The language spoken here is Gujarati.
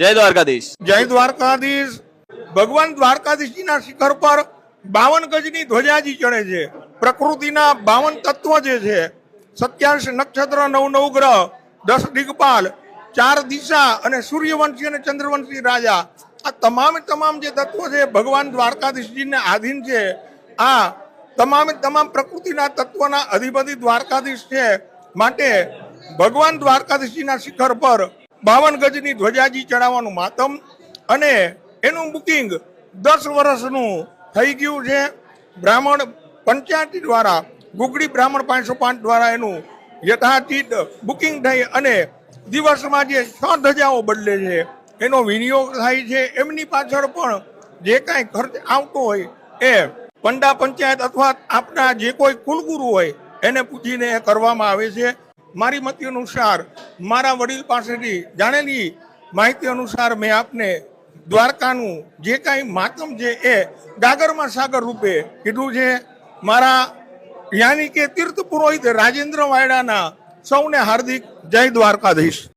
જય દ્વારકાધીશ. જય દ્વારકાધીશ. ભગવાન દ્વારકાધીશજીના શિખર પર બાવન ગજની ધ્વજાજી ચડે છે. પ્રકૃતિના બાવન તત્વ જે છે સત્યાવીસ નક્ષત્ર, નવ નવ ગ્રહ દસ દિગપાલ ચાર દિશા અને સૂર્યવંશી અને ચંદ્રવંશી રાજા, આ તમામે તમામ જે તત્વો છે, ભગવાન દ્વારકાધીશજીને આધીન છે, આ તમામે તમામ પ્રકૃતિના તત્વના અધિપતિ દ્વારકાધીશ છે. માટે ભગવાન દ્વારકાધીશજીના શિખર પર બાવન ગજની ધ્વજાજી ચડાવવાનું માતમ અને એનું બુકિંગ દસ વર્ષનું થઈ ગયું છે. બ્રાહ્મણ પંચાયતી દ્વારા ગુગડી બ્રાહ્મણ પાંચસો પાંચ દ્વારા એનું યથાચિત બુકિંગ થઈ અને દિવસમાં જે છ ધજાઓ બદલે છે, એનો વિનિયોગ થાય છે, એમની પાછળ પણ જે કાંઈ ખર્ચ આવતો હોય એ પંડા પંચાયત અથવા આપના જે કોઈ કુલગુરુ હોય, એને પૂછીને એ કરવામાં આવે છે. મારી મતિ અનુસાર મારા વડીલ પાસેથી જાણેલી માહિતી અનુસાર મેં આપને દ્વારકાનું જે કાંઈ માતમ છે એ ગાગરમાં સાગર રૂપે કીધું છે. મારા યાની કે તીર્થ પુરોહિત રાજેન્દ્ર વાયડાના સૌને હાર્દિક જય દ્વારકાધીશ.